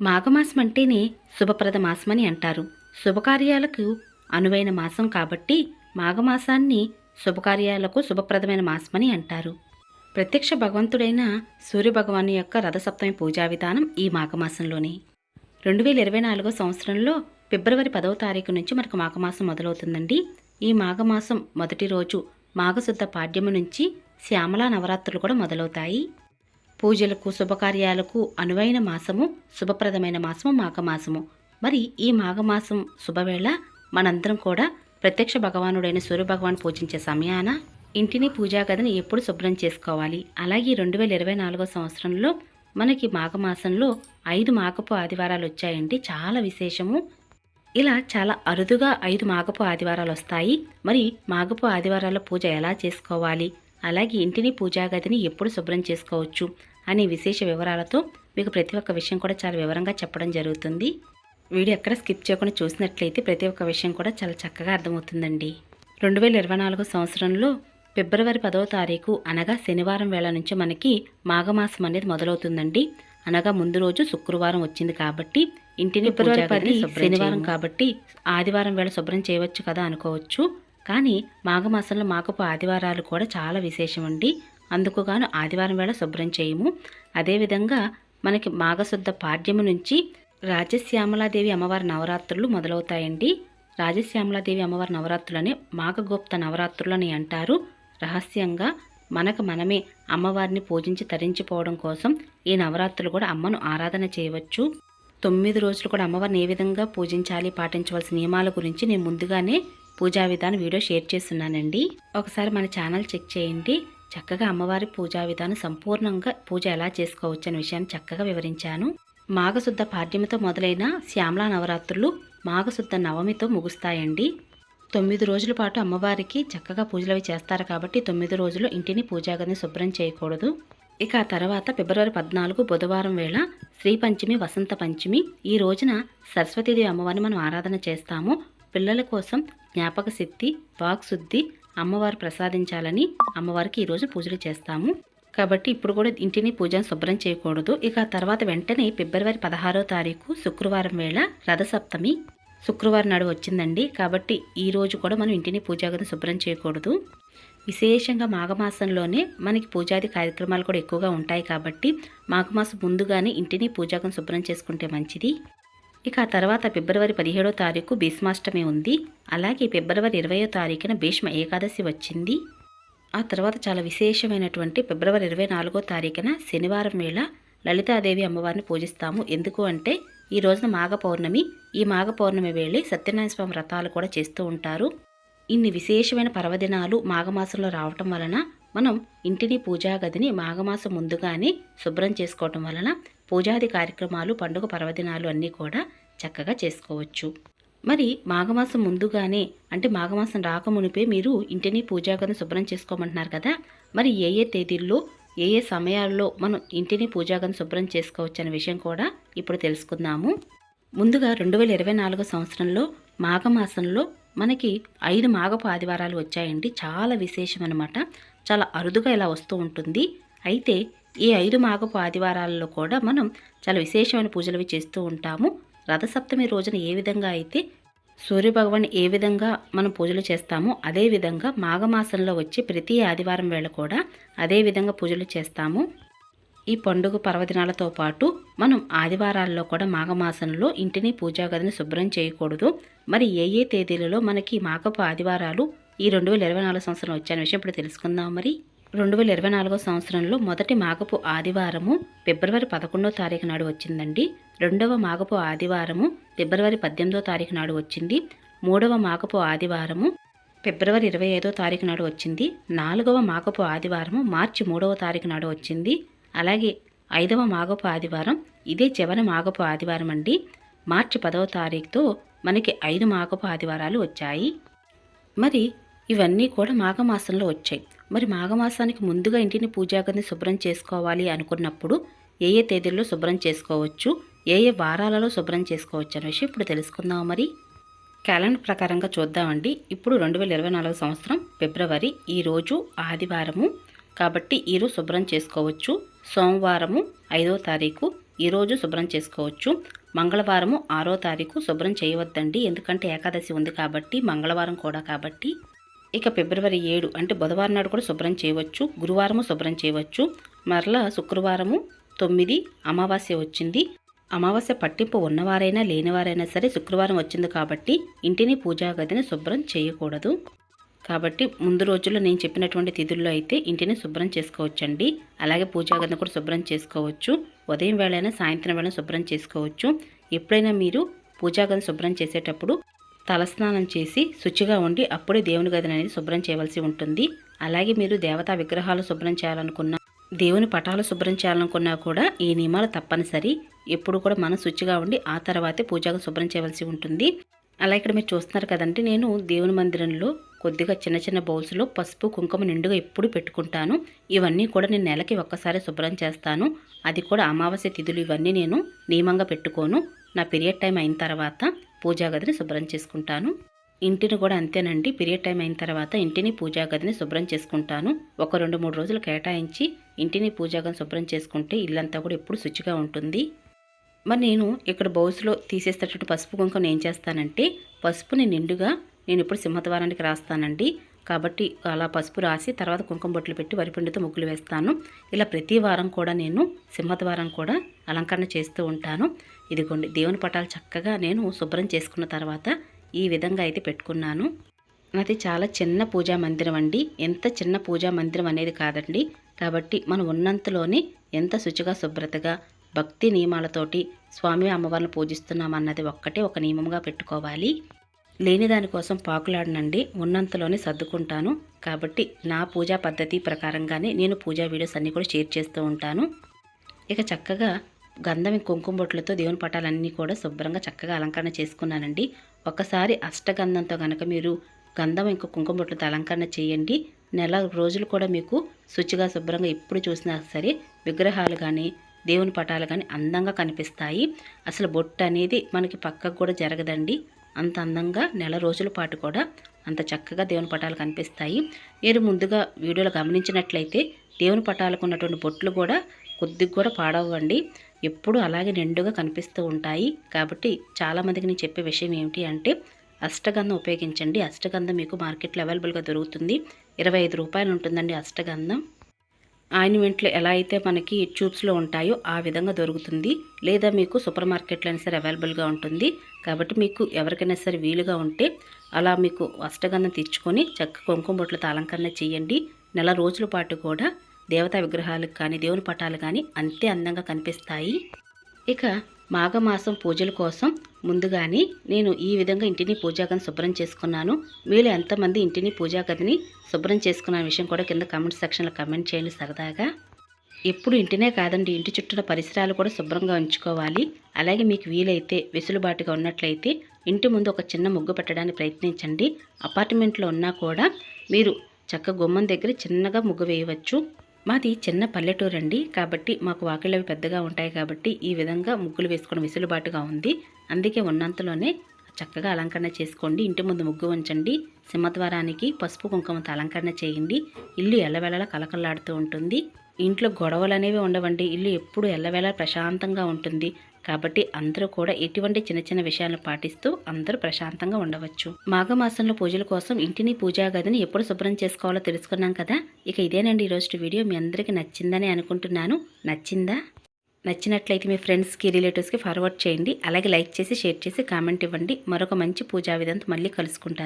మాఘమాసం అంటేనే శుభప్రద మాసమని అంటారు. శుభకార్యాలకు అనువైన మాసం కాబట్టి మాఘమాసాన్ని శుభకార్యాలకు శుభప్రదమైన మాసమని అంటారు. ప్రత్యక్ష భగవంతుడైన సూర్యభగవాను యొక్క రథసప్తమి పూజా విధానం ఈ మాఘమాసంలోనే. రెండు వేల ఇరవై నాలుగో సంవత్సరంలో ఫిబ్రవరి పదవ తారీఖు నుంచి మనకు మాఘమాసం మొదలవుతుందండి. ఈ మాఘమాసం మొదటి రోజు మాఘశుద్ధ పాడ్యము నుంచి శ్యామలా నవరాత్రులు కూడా మొదలవుతాయి. పూజలకు శుభకార్యాలకు అనువైన మాసము శుభప్రదమైన మాసము మాఘమాసము. మరి ఈ మాఘమాసం శుభవేళ మనందరం కూడా ప్రత్యక్ష భగవానుడైన సూర్యభగవాన్ పూజించే సమయాన ఇంటిని పూజా గదిని ఎప్పుడు శుభ్రం చేసుకోవాలి. అలాగే రెండు వేల ఇరవై నాలుగో సంవత్సరంలో మనకి మాఘమాసంలో ఐదు మాఘపు ఆదివారాలు వచ్చాయండి. చాలా విశేషము. ఇలా చాలా అరుదుగా ఐదు మాఘపు ఆదివారాలు వస్తాయి. మరి మాఘపు ఆదివారాల పూజ ఎలా చేసుకోవాలి? అలాగే ఇంటిని పూజా గదిని ఎప్పుడు శుభ్రం చేసుకోవచ్చు? అనే విశేష వివరాలతో మీకు ప్రతి ఒక్క విషయం కూడా చాలా వివరంగా చెప్పడం జరుగుతుంది. వీడియో ఎక్కడ స్కిప్ చేయకుండా చూసినట్లయితే ప్రతి ఒక్క విషయం కూడా చాలా చక్కగా అర్థమవుతుందండి. రెండు వేల ఇరవై నాలుగో సంవత్సరంలో ఫిబ్రవరి పదవ తారీఖు అనగా శనివారం వేళ నుంచి మనకి మాఘమాసం అనేది మొదలవుతుందండి. అనగా ముందు రోజు శుక్రవారం వచ్చింది కాబట్టి ఇంటిని ఫిబ్రవరి పది శనివారం. కాబట్టి ఆదివారం వేళ శుభ్రం చేయవచ్చు కదా అనుకోవచ్చు. కానీ మాఘమాసంలో మాఘపు ఆదివారాలు కూడా చాలా విశేషం అండి అందుకు గాను ఆదివారం వేళ శుభ్రం చేయము. అదేవిధంగా మనకి మాఘశుద్ధ పాడ్యము నుంచి రాజశ్యామలాదేవి అమ్మవారి నవరాత్రులు మొదలవుతాయండి. రాజశ్యామలాదేవి అమ్మవారి నవరాత్రులని మాఘగుప్త నవరాత్రులని అంటారు. రహస్యంగా మనకు మనమే అమ్మవారిని పూజించి తరించిపోవడం కోసం ఈ నవరాత్రులు కూడా అమ్మను ఆరాధన చేయవచ్చు. తొమ్మిది రోజులు కూడా అమ్మవారిని ఏ విధంగా పూజించాలి పాటించవలసిన నియమాల గురించి నేను ముందుగానే పూజా విధానం వీడియో షేర్ చేస్తున్నానండి. ఒకసారి మన ఛానల్ చెక్ చేయండి. చక్కగా అమ్మవారి పూజా విధానం సంపూర్ణంగా పూజ ఎలా చేసుకోవచ్చు అనే విషయాన్ని చక్కగా వివరించాను. మాఘశుద్ధ పాడ్యమితో మొదలైన శ్యామలా నవరాత్రులు మాఘశుద్ధ నవమితో ముగుస్తాయండి. తొమ్మిది రోజుల పాటు అమ్మవారికి చక్కగా పూజలు అవి చేస్తారు కాబట్టి తొమ్మిది రోజులు ఇంటిని పూజాగదిని శుభ్రం చేయకూడదు. ఇక ఆ తర్వాత ఫిబ్రవరి పద్నాలుగు బుధవారం వేళ శ్రీ పంచమి వసంత పంచమి. ఈ రోజున సరస్వతీదేవి అమ్మవారిని మనం ఆరాధన చేస్తాము. పిల్లల కోసం జ్ఞాపక శక్తి వాక్శుద్ధి అమ్మవారు ప్రసాదించాలని అమ్మవారికి ఈరోజు పూజలు చేస్తాము. కాబట్టి ఇప్పుడు కూడా ఇంటిని పూజను శుభ్రం చేయకూడదు. ఇక తర్వాత వెంటనే ఫిబ్రవరి పదహారో తారీఖు శుక్రవారం వేళ రథసప్తమి శుక్రవారం నాడు వచ్చిందండి. కాబట్టి ఈ రోజు కూడా మనం ఇంటిని పూజాగతి శుభ్రం చేయకూడదు. విశేషంగా మాఘమాసంలోనే మనకి పూజాది కార్యక్రమాలు కూడా ఎక్కువగా ఉంటాయి కాబట్టి మాఘమాసం ముందుగానే ఇంటిని పూజాగం శుభ్రం చేసుకుంటే మంచిది. ఇక ఆ తర్వాత ఫిబ్రవరి పదిహేడో తారీఖు భీష్మాష్టమి ఉంది. అలాగే ఫిబ్రవరి ఇరవయో తారీఖున భీష్మ ఏకాదశి వచ్చింది. ఆ తర్వాత చాలా విశేషమైనటువంటి ఫిబ్రవరి ఇరవై నాలుగో తారీఖున శనివారం వేళ లలితాదేవి అమ్మవారిని పూజిస్తాము. ఎందుకు అంటే ఈ రోజున మాఘ పౌర్ణమి. ఈ మాఘ పౌర్ణమి వేళ సత్యనారాయణ స్వామి వ్రతాలు కూడా చేస్తూ ఉంటారు. ఇన్ని విశేషమైన పర్వదినాలు మాఘమాసంలో రావటం వలన మనం ఇంటిని పూజా గదిని మాఘమాసం ముందుగానే శుభ్రం చేసుకోవటం వలన పూజాది కార్యక్రమాలు పండుగ పర్వదినాలు అన్నీ కూడా చక్కగా చేసుకోవచ్చు. మరి మాఘమాసం ముందుగానే అంటే మాఘమాసం రాకమునిపే మీరు ఇంటిని పూజా శుభ్రం చేసుకోమంటున్నారు కదా? మరి ఏ ఏ తేదీల్లో ఏ ఏ సమయాల్లో మనం ఇంటిని పూజా శుభ్రం చేసుకోవచ్చు అనే విషయం కూడా ఇప్పుడు తెలుసుకుందాము. ముందుగా రెండు వేల ఇరవై నాలుగో సంవత్సరంలో మాఘమాసంలో మనకి ఐదు మాఘపు ఆదివారాలు వచ్చాయండి. చాలా విశేషం అనమాట చాలా అరుదుగా ఇలా వస్తూ ఉంటుంది. అయితే ఈ ఐదు మాగపు ఆదివారాలలో కూడా మనం చాలా విశేషమైన పూజలు చేస్తూ ఉంటాము. రథసప్తమి రోజున ఏ విధంగా అయితే సూర్యభగవాన్ ఏ విధంగా మనం పూజలు చేస్తామో అదే విధంగా మాఘమాసంలో వచ్చే ప్రతి ఆదివారం వేళ కూడా అదే విధంగా పూజలు చేస్తాము. ఈ పండుగ పర్వదినాలతో పాటు మనం ఆదివారాల్లో కూడా మాఘమాసంలో ఇంటిని పూజాగదిని శుభ్రం చేయకూడదు. మరి ఏ ఏ తేదీలలో మనకి మాఘపు ఆదివారాలు ఈ రెండు వేల ఇరవై నాలుగు సంవత్సరం వచ్చే విషయం ఇప్పుడు తెలుసుకుందాం మరి. రెండు వేల ఇరవై నాలుగో సంవత్సరంలో మొదటి మాగపు ఆదివారము ఫిబ్రవరి పదకొండో తారీఖు నాడు వచ్చిందండి. రెండవ మాగపు ఆదివారము ఫిబ్రవరి పద్దెనిమిదో తారీఖు నాడు వచ్చింది. మూడవ మాగపు ఆదివారము ఫిబ్రవరి ఇరవై ఐదో తారీఖు నాడు వచ్చింది. నాలుగవ మాగపు ఆదివారము మార్చి మూడవ తారీఖు నాడు వచ్చింది. అలాగే ఐదవ మాగపు ఆదివారం ఇదే చివరి మాగపు ఆదివారం అండి మార్చి పదవ తారీఖుతో మనకి ఐదు మాగపు ఆదివారాలు వచ్చాయి. మరి ఇవన్నీ కూడా మాఘమాసంలో వచ్చాయి. మరి మాఘమాసానికి ముందుగా ఇంటిని పూజాగదిని శుభ్రం చేసుకోవాలి అనుకున్నప్పుడు ఏ ఏ తేదీల్లో శుభ్రం చేసుకోవచ్చు? ఏ ఏ వారాలలో శుభ్రం చేసుకోవచ్చు అనే విషయం ఇప్పుడు తెలుసుకుందాం మరి? క్యాలెండర్ ప్రకారంగా చూద్దామండి. ఇప్పుడు రెండు వేల ఇరవై నాలుగు సంవత్సరం ఫిబ్రవరి ఈరోజు ఆదివారము. కాబట్టి ఈరోజు శుభ్రం చేసుకోవచ్చు. సోమవారము ఐదో తారీఖు ఈరోజు శుభ్రం చేసుకోవచ్చు. మంగళవారము ఆరో తారీఖు శుభ్రం చేయవద్దండి. ఎందుకంటే ఏకాదశి ఉంది కాబట్టి మంగళవారం కూడా కాబట్టి ఇక ఫిబ్రవరి ఏడు అంటే బుధవారం నాడు కూడా శుభ్రం చేయవచ్చు గురువారము శుభ్రం చేయవచ్చు. మరలా శుక్రవారము తొమ్మిది అమావాస్య వచ్చింది. అమావాస్య పట్టింపు ఉన్నవారైనా లేనివారైనా సరే శుక్రవారం వచ్చింది కాబట్టి ఇంటిని పూజా గదిని శుభ్రం చేయకూడదు. కాబట్టి ముందు రోజుల్లో నేను చెప్పినటువంటి తిథుల్లో అయితే ఇంటిని శుభ్రం చేసుకోవచ్చండి. అలాగే పూజా గదిని కూడా శుభ్రం చేసుకోవచ్చు. ఉదయం వేళైనా సాయంత్రం వేళ శుభ్రం చేసుకోవచ్చు. ఎప్పుడైనా మీరు పూజాగదిని శుభ్రం చేసేటప్పుడు తలస్నానం చేసి శుచిగా ఉండి అప్పుడే దేవుని గదిని అనేది శుభ్రం చేయవలసి ఉంటుంది. అలాగే మీరు దేవతా విగ్రహాలు శుభ్రం చేయాలనుకున్నా దేవుని పటాలు శుభ్రం చేయాలనుకున్నా కూడా ఈ నియమాలు తప్పనిసరి. ఎప్పుడు కూడా మనం శుచిగా ఉండి ఆ తర్వాతే పూజకు శుభ్రం చేయవలసి ఉంటుంది. అలా ఇక్కడ మీరు చూస్తున్నారు కదండి నేను దేవుని మందిరంలో కొద్దిగా చిన్న చిన్న బౌల్స్లో పసుపు కుంకుమ నిండుగా ఎప్పుడు పెట్టుకుంటాను. ఇవన్నీ కూడా నేను నెలకి ఒక్కసారి శుభ్రం చేస్తాను. అది కూడా అమావాస్య తిథులు ఇవన్నీ నేను నియమంగా పెట్టుకోను. నా పీరియడ్ టైం అయిన తర్వాత పూజా గదిని శుభ్రం చేసుకుంటాను. ఇంటిని కూడా అంతేనండి. పీరియడ్ టైం అయిన తర్వాత ఇంటిని పూజా గదిని శుభ్రం చేసుకుంటాను. ఒక రెండు మూడు రోజులు కేటాయించి ఇంటిని పూజా గదిని శుభ్రం చేసుకుంటే ఇల్లంతా కూడా ఎప్పుడు శుచిగా ఉంటుంది. మరి నేను ఇక్కడ బౌస్లో తీసేసేటటువంటి పసుపు కుంకుమ ఏం చేస్తానంటే పసుపుని నిండుగా నేను ఇప్పుడు సింహద్వారానికి రాస్తానండి. కాబట్టి అలా పసుపు రాసి తర్వాత కుంకుమ బొట్లు పెట్టి వరిపిండితో ముగ్గులు వేస్తాను. ఇలా ప్రతి వారం కూడా నేను సింహద్వారం కూడా అలంకరణ చేస్తూ ఉంటాను. ఇదిగోండి దేవుని పటాలు చక్కగా నేను శుభ్రం చేసుకున్న తర్వాత ఈ విధంగా అయితే పెట్టుకున్నాను. నాది చాలా చిన్న పూజా మందిరం అండి. ఎంత చిన్న పూజా మందిరం అనేది కాదండి. కాబట్టి మనం ఉన్నంతలోనే ఎంత శుచిగా శుభ్రతగా భక్తి నియమాలతోటి స్వామి అమ్మవారిని పూజిస్తున్నామన్నది ఒక్కటే ఒక నియమంగా పెట్టుకోవాలి. లేని దానికోసం పాకులాడనండి ఉన్నంతలోనే సర్దుకుంటాను. కాబట్టి నా పూజా పద్ధతి ప్రకారంగానే నేను పూజా వీడియోస్ అన్నీ కూడా షేర్ చేస్తూ ఉంటాను. ఇక చక్కగా గంధం కుంకుమ బొట్లతో దేవుని పటాలన్నీ కూడా శుభ్రంగా చక్కగా అలంకరణ చేసుకున్నానండి. ఒకసారి అష్టగంధంతో కనుక మీరు గంధం ఇంకా కుంకుమ బొట్లతో అలంకరణ చేయండి. నెల రోజులు కూడా మీకు శుచిగా శుభ్రంగా ఎప్పుడు చూసినా సరే విగ్రహాలు కానీ దేవుని పటాలు కానీ అందంగా కనిపిస్తాయి. అసలు బొట్టు అనేది మనకి పక్కకు కూడా జరగదండి. అంత అందంగా నెల రోజుల పాటు కూడా అంత చక్కగా దేవుని పటాలు కనిపిస్తాయి. మీరు ముందుగా వీడియోలో గమనించినట్లయితే దేవుని పటాలకు ఉన్నటువంటి బొట్లు కూడా కొద్దిగా కూడా పాడవండి ఎప్పుడు అలాగే నిండుగా కనిపిస్తూ ఉంటాయి. కాబట్టి చాలామందికి నేను చెప్పే విషయం ఏమిటి అంటే అష్టగంధం ఉపయోగించండి. అష్టగంధం మీకు మార్కెట్లో అవైలబుల్గా దొరుకుతుంది. ఇరవై ఐదు రూపాయలు ఉంటుందండి అష్టగంధం. ఆయిన్మెంట్లు ఎలా అయితే మనకి ట్యూబ్స్లో ఉంటాయో ఆ విధంగా దొరుకుతుంది. లేదా మీకు సూపర్ మార్కెట్లో అయినా సరే అవైలబుల్గా ఉంటుంది. కాబట్టి మీకు ఎవరికైనా సరే వీలుగా ఉంటే అలా మీకు అష్టగంధం తెచ్చుకొని చక్క కుంకుమ బొట్లతో అలంకరణ చేయండి. నెల రోజుల పాటు కూడా దేవతా విగ్రహాలకు కానీ దేవుని పటాలు కానీ అంతే అందంగా కనిపిస్తాయి. ఇక మాఘమాసం పూజల కోసం ముందుగానే నేను ఈ విధంగా ఇంటిని పూజాగదిని శుభ్రం చేసుకున్నాను. మీరు ఎంతమంది ఇంటిని పూజాగదిని శుభ్రం చేసుకున్న విషయం కూడా కింద కామెంట్ సెక్షన్లో కమెంట్ చేయండి సరదాగా. ఎప్పుడు ఇంటినే కాదండి ఇంటి చుట్టూ పరిసరాలు కూడా శుభ్రంగా ఉంచుకోవాలి. అలాగే మీకు వీలైతే వెసులుబాటుగా ఉన్నట్లయితే ఇంటి ముందు ఒక చిన్న ముగ్గు పెట్టడానికి ప్రయత్నించండి. అపార్ట్మెంట్లో ఉన్నా కూడా మీరు చక్క గుమ్మం దగ్గర చిన్నగా ముగ్గు వేయవచ్చు. మాది చిన్న పల్లెటూరు అండి కాబట్టి మాకు వాకిళ్ళు అవి పెద్దగా ఉంటాయి కాబట్టి ఈ విధంగా ముగ్గులు వేసుకోవడం వెసులుబాటుగా ఉంది. అందుకే ఉన్నంతలోనే చక్కగా అలంకరణ చేసుకోండి. ఇంటి ముందు ముగ్గు ఉంచండి. సింహద్వారానికి పసుపు కుంకుమతో అలంకరణ చేయండి. ఇల్లు ఎల్లవేళలా కలకల్లాడుతూ ఉంటుంది. ఇంట్లో గొడవలు అనేవి ఉండవండి. ఇల్లు ఎప్పుడు ఎల్లవేళ ప్రశాంతంగా ఉంటుంది. కాబట్టి అందరూ కూడా ఎటువంటి చిన్న చిన్న విషయాలను పాటిస్తూ అందరూ ప్రశాంతంగా ఉండవచ్చు. మాఘమాసంలో పూజల కోసం ఇంటిని పూజా గదిని ఎప్పుడు శుభ్రం చేసుకోవాలో తెలుసుకున్నాం కదా? ఇక ఇదేనండి ఈరోజు వీడియో. మీ అందరికీ నచ్చిందని అనుకుంటున్నాను. నచ్చిందా? నచ్చినట్లయితే మీ ఫ్రెండ్స్కి రిలేటివ్స్కి ఫార్వర్డ్ చేయండి. అలాగే లైక్ చేసి షేర్ చేసి కామెంట్ ఇవ్వండి. మరొక మంచి పూజా విధంతో మళ్ళీ కలుసుకుంటాను.